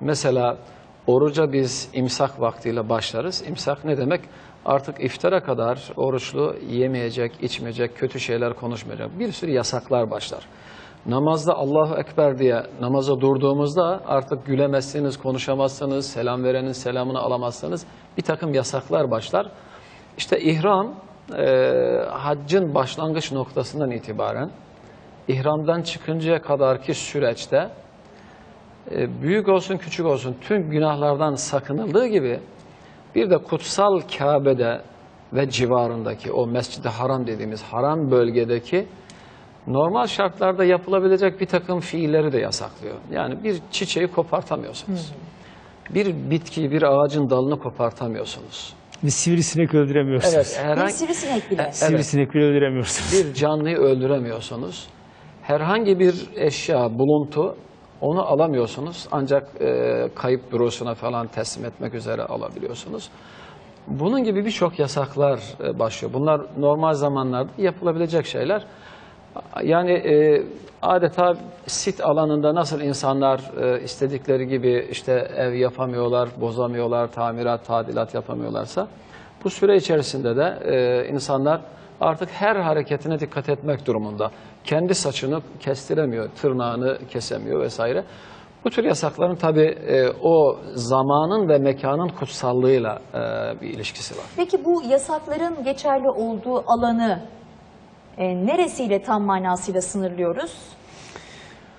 Mesela oruca biz imsak vaktiyle başlarız. İmsak ne demek? Artık iftara kadar oruçlu yemeyecek, içmeyecek, kötü şeyler konuşmayacak. Bir sürü yasaklar başlar. Namazda Allahu Ekber diye namaza durduğumuzda artık gülemezsiniz, konuşamazsınız, selam verenin selamını alamazsınız. Bir takım yasaklar başlar. İşte ihram e, haccın başlangıç noktasından itibaren ihramdan çıkıncaya kadarki süreçte büyük olsun küçük olsun tüm günahlardan sakınıldığı gibi bir de kutsal Kabe'de ve civarındaki o Mescid-i Haram dediğimiz haram bölgedeki normal şartlarda yapılabilecek bir takım fiilleri de yasaklıyor. Yani bir çiçeği kopartamıyorsunuz. Bir bitkiyi, bir ağacın dalını kopartamıyorsunuz. Bir sivrisinek öldüremiyorsunuz. Evet, Bir herhangi sivrisinek bile. Sivrisinek bile öldüremiyorsunuz. bir canlıyı öldüremiyorsunuz. Herhangi bir eşya, buluntu onu alamıyorsunuz. Ancak e, kayıp bürosuna falan teslim etmek üzere alabiliyorsunuz. Bunun gibi birçok yasaklar e, başlıyor. Bunlar normal zamanlarda yapılabilecek şeyler. Yani e, adeta sit alanında nasıl insanlar e, istedikleri gibi işte ev yapamıyorlar, bozamıyorlar, tamirat, tadilat yapamıyorlarsa bu süre içerisinde de e, insanlar artık her hareketine dikkat etmek durumunda. Kendi saçını kestiremiyor, tırnağını kesemiyor vesaire. Bu tür yasakların tabii e, o zamanın ve mekanın kutsallığıyla e, bir ilişkisi var. Peki bu yasakların geçerli olduğu alanı e, neresiyle tam manasıyla sınırlıyoruz?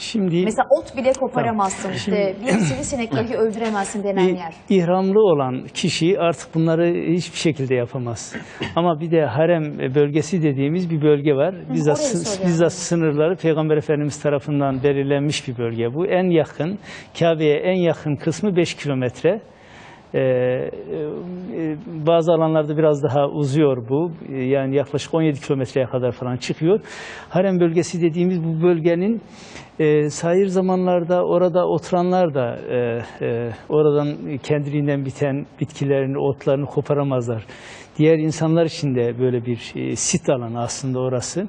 Şimdi Mesela ot bile koparamazsın işte bir sivrisinek öldüremezsin denen yer. ihramlı olan kişi artık bunları hiçbir şekilde yapamaz. Ama bir de harem bölgesi dediğimiz bir bölge var. Bizzat, sı- bizzat sınırları Peygamber Efendimiz tarafından belirlenmiş bir bölge. Bu en yakın, Kabe'ye en yakın kısmı 5 kilometre. Ee, e, bazı alanlarda biraz daha uzuyor bu. Yani yaklaşık 17 kilometreye kadar falan çıkıyor. Harem bölgesi dediğimiz bu bölgenin e, sahir zamanlarda orada oturanlar da e, e, oradan kendiliğinden biten bitkilerini, otlarını koparamazlar. Diğer insanlar için de böyle bir e, sit alanı aslında orası.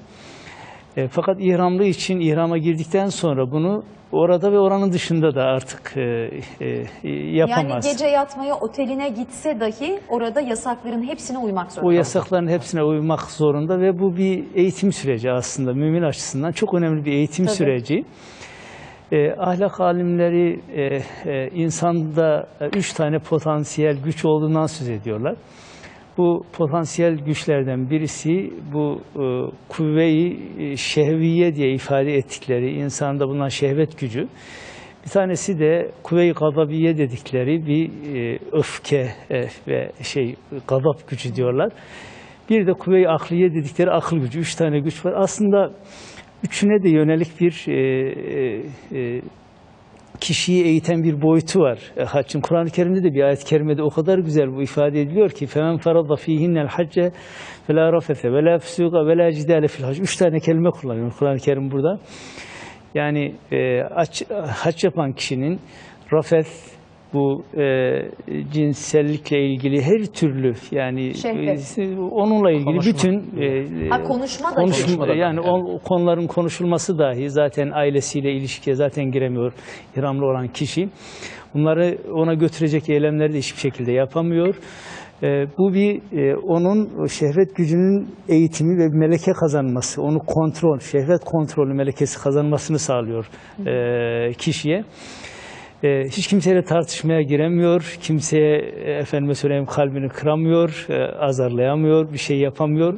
E, fakat ihramlı için ihrama girdikten sonra bunu orada ve oranın dışında da artık e, e, yapamaz. Yani gece yatmaya oteline gitse dahi orada yasakların hepsine uymak zorunda. O yasakların hepsine uymak zorunda ve bu bir eğitim süreci aslında mümin açısından çok önemli bir eğitim Tabii. süreci. E, ahlak alimleri e, e, insanda üç tane potansiyel güç olduğundan söz ediyorlar. Bu potansiyel güçlerden birisi bu e, kuvve-i e, şehviye diye ifade ettikleri insanda bulunan şehvet gücü. Bir tanesi de kuvve-i gadabiye dedikleri bir e, öfke e, ve şey gadap gücü diyorlar. Bir de kuvve-i akliye dedikleri akıl gücü. Üç tane güç var. Aslında üçüne de yönelik bir e, e, e, kişiyi eğiten bir boyutu var. E, Haccın Kur'an-ı Kerim'de de bir ayet-i kerimede o kadar güzel bu ifade ediliyor ki فَمَنْ فَرَضَ ف۪يهِنَّ الْحَجَّ فَلَا رَفَثَ وَلَا فُسُوقَ وَلَا جِدَالَ فِي الْحَجِّ Üç tane kelime kullanıyor Kur'an-ı Kerim burada. Yani e, hac, hac yapan kişinin rafet, bu e, cinsellikle ilgili her türlü yani Şehvet. e, onunla ilgili Konuşma. bütün e, Ha, konuşma da konuşma- Konuşma da yani dahil, o konuların konuşulması dahi zaten ailesiyle ilişkiye zaten giremiyor ihramlı olan kişi. Bunları ona götürecek eylemleri de hiçbir şekilde yapamıyor. E, bu bir e, onun şehvet gücünün eğitimi ve meleke kazanması, onu kontrol, şehvet kontrolü melekesi kazanmasını sağlıyor e, kişiye. E, hiç kimseyle tartışmaya giremiyor, kimseye e, efendime söyleyeyim kalbini kıramıyor, e, azarlayamıyor, bir şey yapamıyor.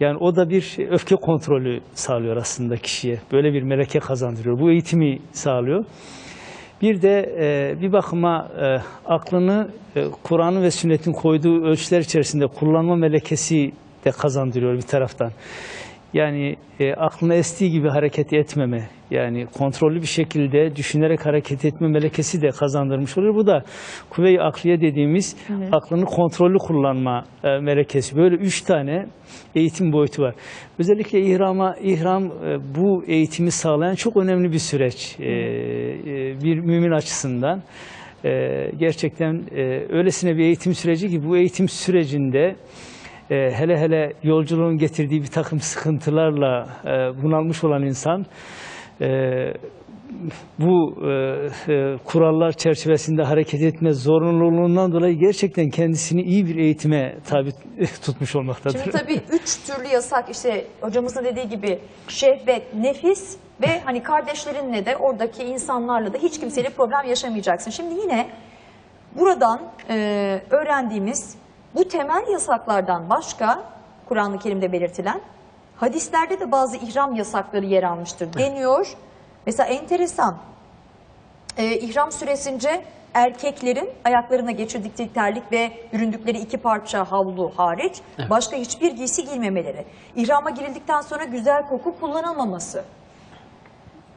Yani o da bir öfke kontrolü sağlıyor aslında kişiye. Böyle bir meleke kazandırıyor. Bu eğitimi sağlıyor. Bir de e, bir bakıma e, aklını e, Kur'an'ın ve sünnetin koyduğu ölçüler içerisinde kullanma melekesi de kazandırıyor bir taraftan. Yani e, aklına estiği gibi hareket etmeme, yani kontrollü bir şekilde düşünerek hareket etme melekesi de kazandırmış oluyor. Bu da kuvve-i akliye dediğimiz aklını kontrollü kullanma e, melekesi. Böyle üç tane eğitim boyutu var. Özellikle ihrama, ihram e, bu eğitimi sağlayan çok önemli bir süreç e, e, bir mümin açısından. E, gerçekten e, öylesine bir eğitim süreci ki bu eğitim sürecinde e, hele hele yolculuğun getirdiği bir takım sıkıntılarla e, bunalmış olan insan e, bu e, e, kurallar çerçevesinde hareket etme zorunluluğundan dolayı gerçekten kendisini iyi bir eğitime tabi tutmuş olmaktadır. Şimdi tabii üç türlü yasak işte hocamızın dediği gibi şehvet, nefis ve hani kardeşlerinle de oradaki insanlarla da hiç kimseyle problem yaşamayacaksın. Şimdi yine buradan e, öğrendiğimiz bu temel yasaklardan başka Kur'an-ı Kerim'de belirtilen hadislerde de bazı ihram yasakları yer almıştır deniyor. Mesela enteresan e, ihram süresince erkeklerin ayaklarına geçirdikleri terlik ve büründükleri iki parça havlu hariç başka hiçbir giysi giymemeleri. İhrama girildikten sonra güzel koku kullanılmaması.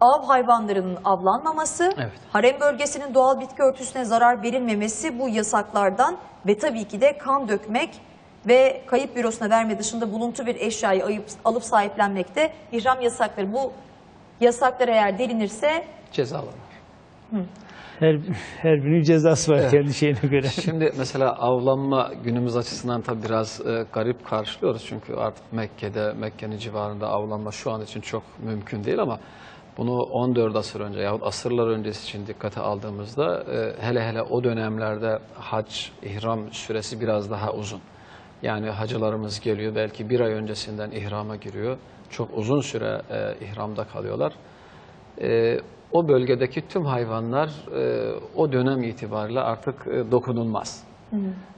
Av hayvanlarının avlanmaması, Evet. harem bölgesinin doğal bitki örtüsüne zarar verilmemesi bu yasaklardan ve tabii ki de kan dökmek ve kayıp bürosuna verme dışında buluntu bir eşyayı ayıp, alıp sahiplenmek de ihram yasakları. Bu yasaklar eğer delinirse Cezalar. Her, her birinin cezası var kendi şeyine göre. Şimdi mesela avlanma günümüz açısından tabii biraz e, garip karşılıyoruz. Çünkü artık Mekke'de, Mekke'nin civarında avlanma şu an için çok mümkün değil ama bunu 14 asır önce yahut asırlar öncesi için dikkate aldığımızda e, hele hele o dönemlerde hac, ihram süresi biraz daha uzun. Yani hacılarımız geliyor belki bir ay öncesinden ihrama giriyor. Çok uzun süre e, ihramda kalıyorlar. E, o bölgedeki tüm hayvanlar e, o dönem itibariyle artık e, dokunulmaz.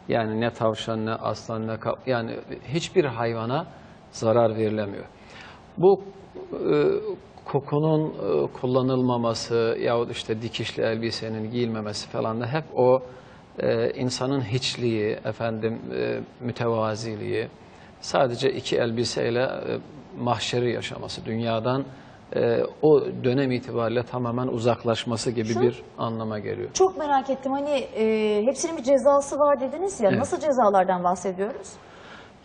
Yani ne tavşan ne aslan ne yani hiçbir hayvana zarar verilemiyor. Bu e, kokunun e, kullanılmaması yahut işte dikişli elbisenin giyilmemesi falan da hep o e, insanın hiçliği, efendim e, mütevaziliği, sadece iki elbiseyle e, mahşeri yaşaması, dünyadan e, o dönem itibariyle tamamen uzaklaşması gibi Şu- bir anlama geliyor. çok merak ettim hani e, hepsinin bir cezası var dediniz ya Evet. nasıl cezalardan bahsediyoruz?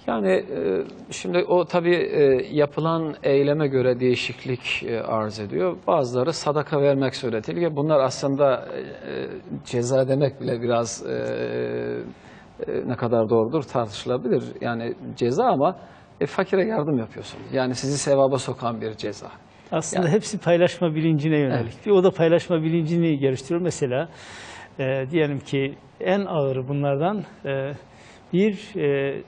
Yani e, şimdi o tabii e, yapılan eyleme göre değişiklik e, arz ediyor. Bazıları sadaka vermek suretiyle. Bunlar aslında e, ceza demek bile biraz e, e, ne kadar doğrudur tartışılabilir. Yani ceza ama e, fakire yardım yapıyorsunuz. Yani sizi sevaba sokan bir ceza. Aslında Yani- hepsi paylaşma bilincine yönelik. Bir o da paylaşma bilincini geliştiriyor. Mesela e, diyelim ki en ağırı bunlardan e, bir e,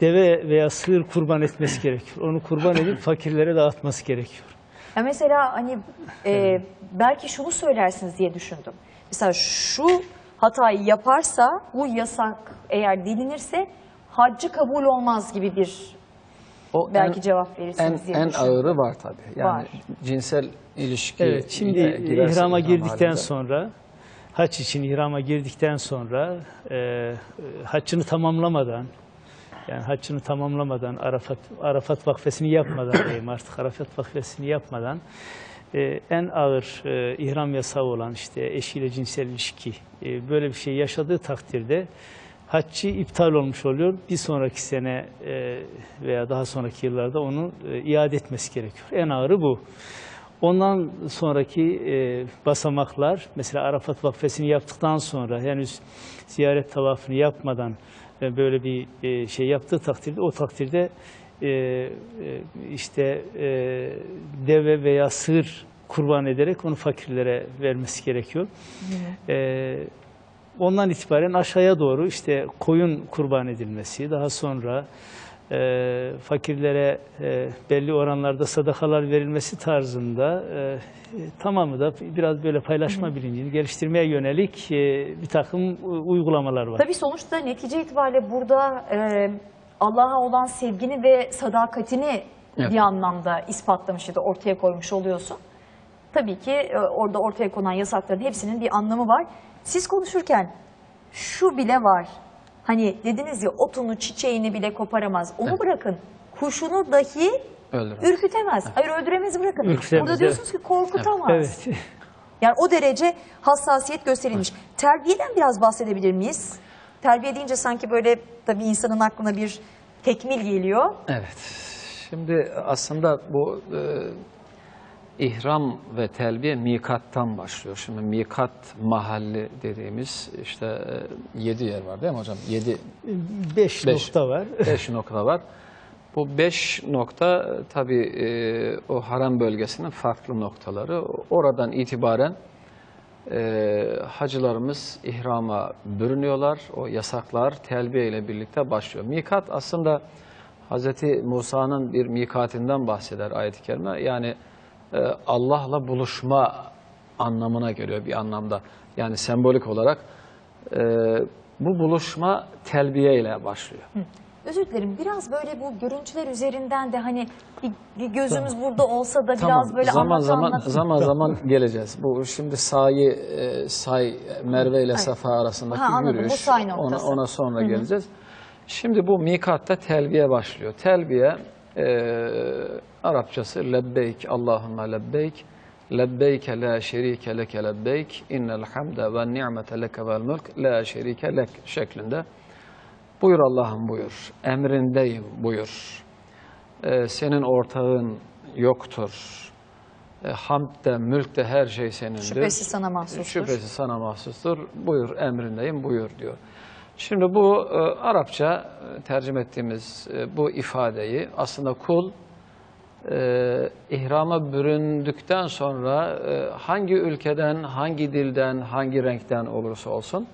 deve veya sığır kurban etmesi gerekiyor. Onu kurban edip fakirlere dağıtması gerekiyor. Ya mesela hani e, belki şunu söylersiniz diye düşündüm. Mesela şu hatayı yaparsa bu yasak eğer dilinirse haccı kabul olmaz gibi bir O belki en- cevap verirsiniz en, diye en ağırı var tabii. Yani Var. cinsel ilişki. Evet, şimdi ihrama ihram girdikten halinde- sonra haç için ihrama girdikten sonra e, haccını tamamlamadan yani haccını tamamlamadan Arafat Arafat vakfesini yapmadan diyeyim artık Arafat vakfesini yapmadan e, en ağır e, ihram yasağı olan işte eşiyle cinsel ilişki e, böyle bir şey yaşadığı takdirde haccı iptal olmuş oluyor. Bir sonraki sene e, veya daha sonraki yıllarda onu e, iade etmesi gerekiyor. En ağırı bu. Ondan sonraki e, basamaklar mesela Arafat vakfesini yaptıktan sonra henüz ziyaret tavafını yapmadan e, böyle bir e, şey yaptığı takdirde o takdirde e, e, işte e, deve veya sığır kurban ederek onu fakirlere vermesi gerekiyor. E, ondan itibaren aşağıya doğru işte koyun kurban edilmesi, daha sonra e, fakirlere e, belli oranlarda sadakalar verilmesi tarzında e, tamamı da biraz böyle paylaşma bilincini geliştirmeye yönelik e, bir takım uygulamalar var. Tabii sonuçta netice itibariyle burada e, Allah'a olan sevgini ve sadakatini Evet. bir anlamda ispatlamış ya da ortaya koymuş oluyorsun. Tabii ki e, orada ortaya konan yasakların hepsinin bir anlamı var. Siz konuşurken şu bile var. Hani dediniz ya otunu çiçeğini bile koparamaz. Onu bırakın. Kuşunu dahi Öldüremez. ürkütemez. Hayır öldüremez bırakın. Ürkütemez, Burada diyorsunuz ki korkutamaz. Evet. Yani o derece hassasiyet gösterilmiş. Terbiyeden biraz bahsedebilir miyiz? Terbiye deyince sanki böyle tabii insanın aklına bir tekmil geliyor. Evet. Şimdi aslında bu e, ihram ve telbiye mikattan başlıyor. Şimdi mikat mahalli dediğimiz işte e, yedi yer var değil mi hocam? Yedi, Beş, Beş. nokta var. beş nokta var. Bu beş nokta tabii e, o haram bölgesinin farklı noktaları. Oradan itibaren e, hacılarımız ihrama bürünüyorlar. O yasaklar telbiye ile birlikte başlıyor. Mikat aslında Hz. Musa'nın bir mikatinden bahseder ayet-i kerime. Yani Allah'la buluşma anlamına geliyor bir anlamda. Yani sembolik olarak e, bu buluşma telbiye ile başlıyor. Özür dilerim biraz böyle bu görüntüler üzerinden de hani bir, gözümüz burada olsa da biraz böyle zaman anlat zaman anlat. zaman zaman geleceğiz. Bu şimdi sahi e, say Merve ile Safa arasındaki Ha, anladım. Bu yürüyüş. say Ona, noktası. ona sonra geleceğiz. Şimdi bu mikatta telbiye başlıyor. Telbiye e, Arapçası lebbeyk Allahümme lebbeyk lebbeyke la şerike leke lebbeyk innel hamde ve ni'mete leke vel mulk la şerike lek şeklinde. Buyur Allah'ım buyur. Emrindeyim buyur. Ee, senin ortağın yoktur. E, hamd de, mülk de her şey senindir. Şüphesiz sana mahsustur. Şüphesiz sana mahsustur. Buyur emrindeyim buyur diyor. Şimdi bu e, Arapça e, tercüme ettiğimiz e, bu ifadeyi aslında kul e, ihrama büründükten sonra e, hangi ülkeden, hangi dilden, hangi renkten olursa olsun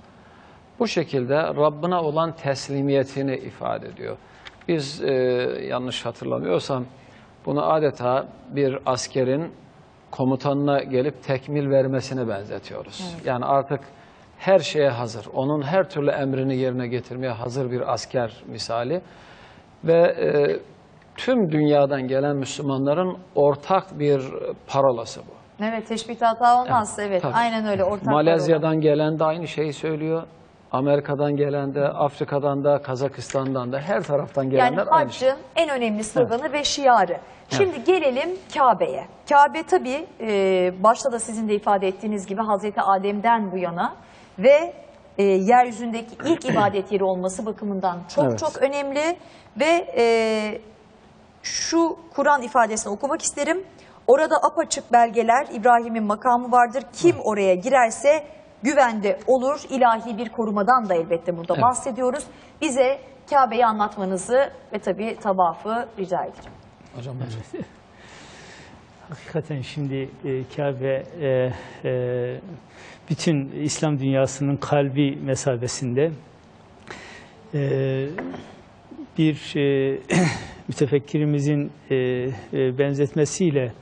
bu şekilde Rabbine olan teslimiyetini ifade ediyor. Biz e, yanlış hatırlamıyorsam bunu adeta bir askerin komutanına gelip tekmil vermesine benzetiyoruz. Yani artık her şeye hazır. Onun her türlü emrini yerine getirmeye hazır bir asker misali. Ve e, tüm dünyadan gelen Müslümanların ortak bir parolası bu. Evet teşbihte hata olmaz. Evet, Tabii. aynen öyle ortak Malezya'dan gelen de aynı şeyi söylüyor. Amerika'dan gelen de, Afrika'dan da, Kazakistan'dan da her taraftan Yani gelenler aynı şey. haccın en önemli sloganı ve şiarı. Şimdi gelelim Kabe'ye. Kabe tabii e, başta da sizin de ifade ettiğiniz gibi Hazreti Adem'den bu yana ve e, yeryüzündeki ilk ibadet yeri olması bakımından çok Evet. çok önemli ve e, şu Kur'an ifadesini okumak isterim. Orada apaçık belgeler İbrahim'in makamı vardır. Kim oraya girerse güvende olur. İlahi bir korumadan da elbette burada Evet. bahsediyoruz. Bize Kabe'yi anlatmanızı ve tabii tavafı rica edeceğim. Hocam, hocam. Hakikaten şimdi e, Kabe e, e, bütün İslam dünyasının kalbi mesabesinde e, bir e, mütefekkirimizin e, e, benzetmesiyle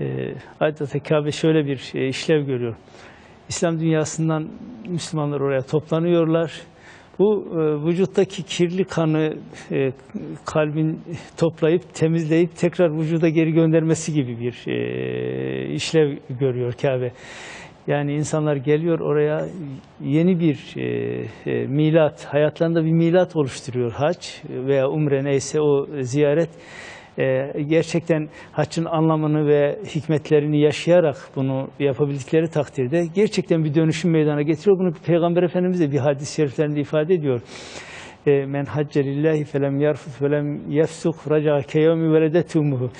e, adeta Kabe şöyle bir e, işlev görüyor. İslam dünyasından Müslümanlar oraya toplanıyorlar. Bu e, vücuttaki kirli kanı e, kalbin toplayıp temizleyip tekrar vücuda geri göndermesi gibi bir e, işlev görüyor Kabe. Yani insanlar geliyor oraya yeni bir e, e, milat, hayatlarında bir milat oluşturuyor hac veya umre neyse o ziyaret. E, gerçekten haccın anlamını ve hikmetlerini yaşayarak bunu yapabildikleri takdirde gerçekten bir dönüşüm meydana getiriyor. Bunu Peygamber Efendimiz de bir hadis-i şeriflerinde ifade ediyor. E, Men hacce lillahi felem yarfut felem yefsuk raca keyevmi veledetumuhu.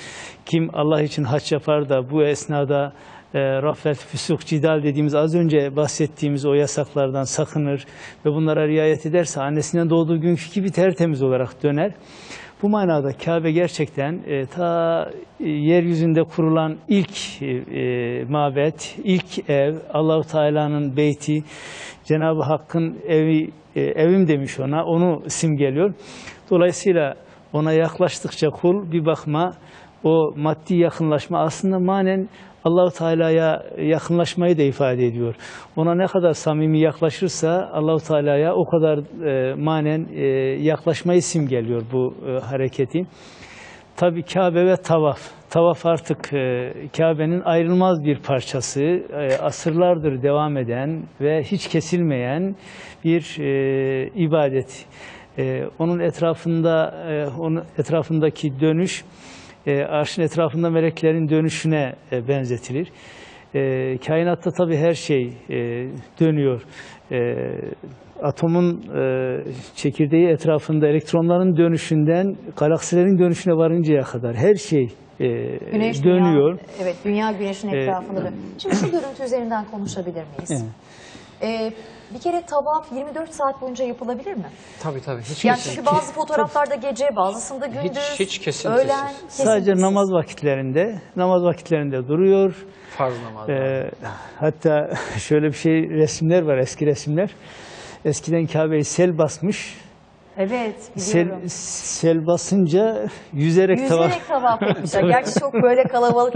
Kim Allah için hac yapar da bu esnada e, rafet, füsuk, cidal dediğimiz az önce bahsettiğimiz o yasaklardan sakınır ve bunlara riayet ederse annesinden doğduğu günkü gibi tertemiz olarak döner. Bu manada Kabe gerçekten e, ta e, yeryüzünde kurulan ilk e, e, mabet, ilk ev, Allahu Teala'nın beyti, Cenab-ı Hakk'ın evi, e, evim demiş ona, onu simgeliyor. Dolayısıyla ona yaklaştıkça kul bir bakma o maddi yakınlaşma aslında manen Allahu Teala'ya yakınlaşmayı da ifade ediyor. Ona ne kadar samimi yaklaşırsa Allahu Teala'ya o kadar e, manen e, yaklaşmayı simgeliyor bu e, hareketi. Tabii Kabe ve tavaf. Tavaf artık e, Kabe'nin ayrılmaz bir parçası. E, asırlardır devam eden ve hiç kesilmeyen bir e, ibadet. E, onun etrafında e, onun etrafındaki dönüş e, arşın etrafında meleklerin dönüşüne e, benzetilir. E, kainatta tabii her şey e, dönüyor. E, atomun e, çekirdeği etrafında elektronların dönüşünden galaksilerin dönüşüne varıncaya kadar her şey e, Güneş dönüyor. Dünya, evet dünya güneşin Ee, etrafında dönüyor. Şimdi şu görüntü üzerinden konuşabilir miyiz? Evet. Ee, bir kere tavaf 24 saat boyunca yapılabilir mi? Tabii tabii. Hiç Yani kesin- çünkü bazı fotoğraflarda gece, bazısında gündüz, hiç kesintisiz. öğlen, Sadece kesintisiz. namaz vakitlerinde, namaz vakitlerinde duruyor. farz namazı. Ee, hatta şöyle bir şey resimler var, eski resimler. Eskiden Kabe'yi sel basmış. Evet, Sel, biliyorum. sel basınca yüzerek tavaf Yüzerek tavaf etmişler. Gerçi çok böyle kalabalık